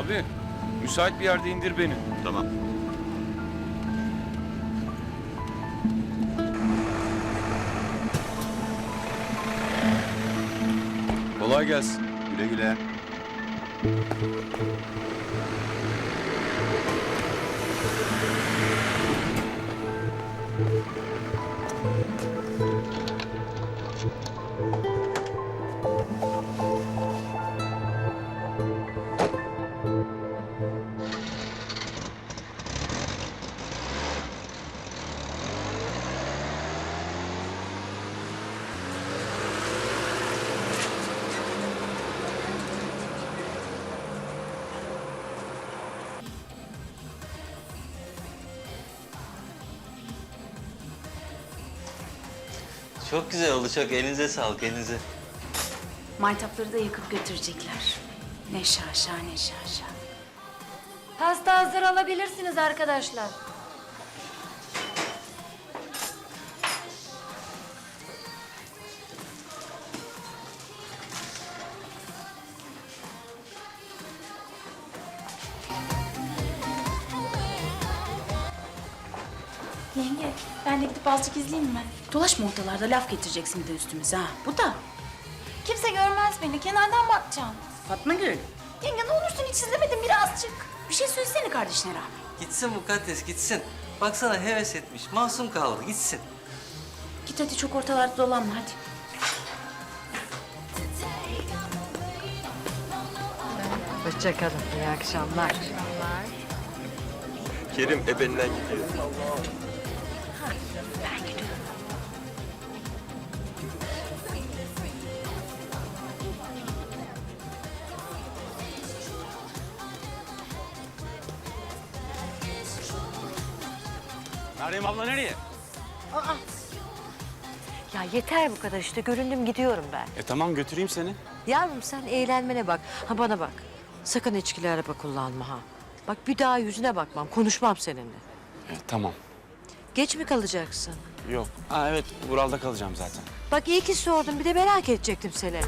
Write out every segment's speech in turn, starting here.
Abi müsait bir yerde indir beni. Tamam. Kolay gelsin. Güle güle. Çok güzel oldu çok. Elinize sağlık elinize. Maytapları da yakıp götürecekler. Ne şaşa ne şaşa. Pasta hazır alabilirsiniz arkadaşlar. Yenge ben de gidip azıcık izleyeyim mi? Dolaşma ortalarda laf getireceksin bir de üstümüze ha. Bu da. Kimse görmez beni. Kenardan bakacağım. Fatma Gül. Yenge ne olursun hiç izlemedim birazcık. Bir şey söylesene kardeşine rahmet. Gitsin mukaddes gitsin. Baksana heves etmiş. Masum kaldı gitsin. Git hadi çok ortalarda dolanma hadi. Hoşçakalın. İyi akşamlar. Kerim ebeninden gidiyor. Meryem abla nereye? Ya yeter bu kadar işte. Göründüm gidiyorum ben. E tamam götüreyim seni. Yavrum sen eğlenmene bak. Ha bana bak. Sakın içkili araba kullanma ha. Bak bir daha yüzüne bakmam. Konuşmam seninle. E, tamam. Geç mi kalacaksın? Yok. Ha evet Ural'da kalacağım zaten. Bak iyi ki sordum. Bir de merak edecektim seni.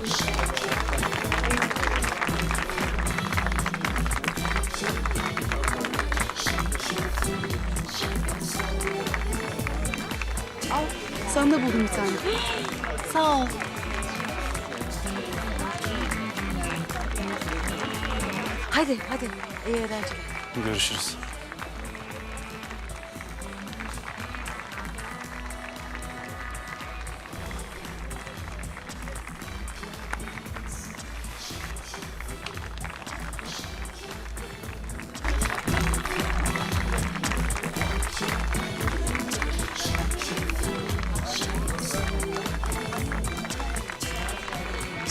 Sana da buldum bir tane. Sağ ol. Hadi hadi. İyi eğlenceler. Görüşürüz.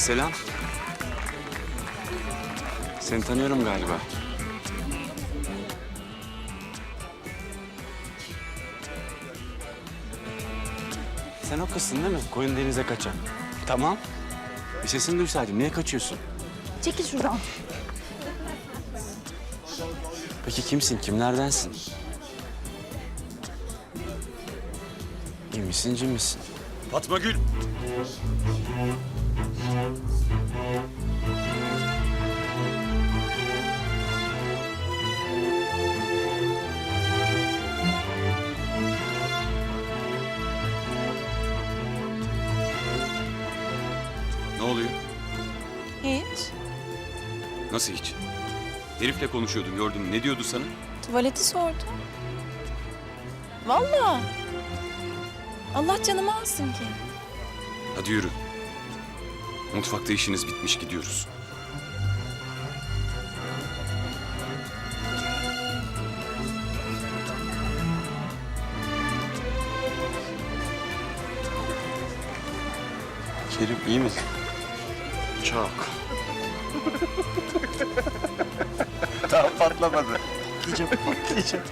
Selam. Seni tanıyorum galiba. Sen o kızsın değil mi? Koyun denize kaçan. Tamam. Bir sesini duysaydım. Niye kaçıyorsun? Çekil şuradan. Peki kimsin? Kimlerdensin? İyi misin, cin misin? Fatma Gül. Oluyor? Hiç. Nasıl hiç? Herifle konuşuyordun gördün mü? Ne diyordu sana? Tuvaleti sordu. Vallahi. Allah canımı alsın ki. Hadi yürü. Mutfakta işiniz bitmiş gidiyoruz. Kerim iyi misin? Çok. Daha patlamadı. Patlayacak, patlayacak.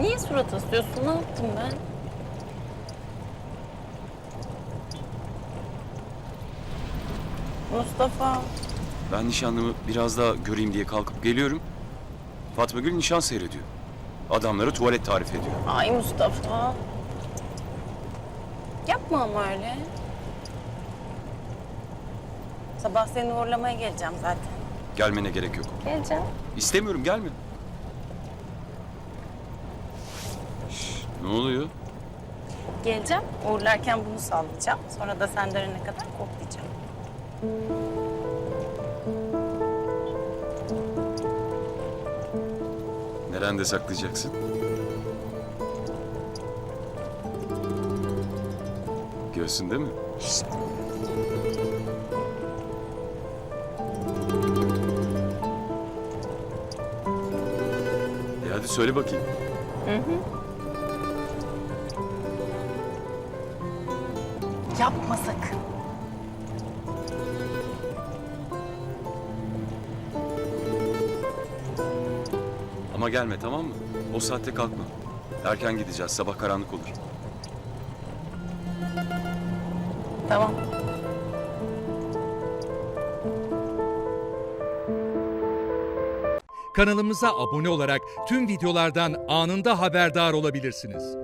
Niye surat asıyorsun? Ne yaptım ben? Mustafa. Ben nişanlımı biraz daha göreyim diye kalkıp geliyorum. Fatma Gül nişan seyrediyor. Adamları tuvalet tarif ediyor. Ay Mustafa. Yapma ama öyle. Sabah seni uğurlamaya geleceğim zaten. Gelmene gerek yok. Geleceğim. İstemiyorum gelme. Şş, ne oluyor? Geleceğim. Uğurlarken bunu sallayacağım. Sonra da sen dönene kadar koklayacağım. Nerende saklayacaksın? Göğsünde mi? E hadi söyle bakayım. Yapma sakın. Ama gelme tamam mı? O saatte kalkma. Erken gideceğiz. Sabah karanlık olur. Tamam. Kanalımıza abone olarak tüm videolardan anında haberdar olabilirsiniz.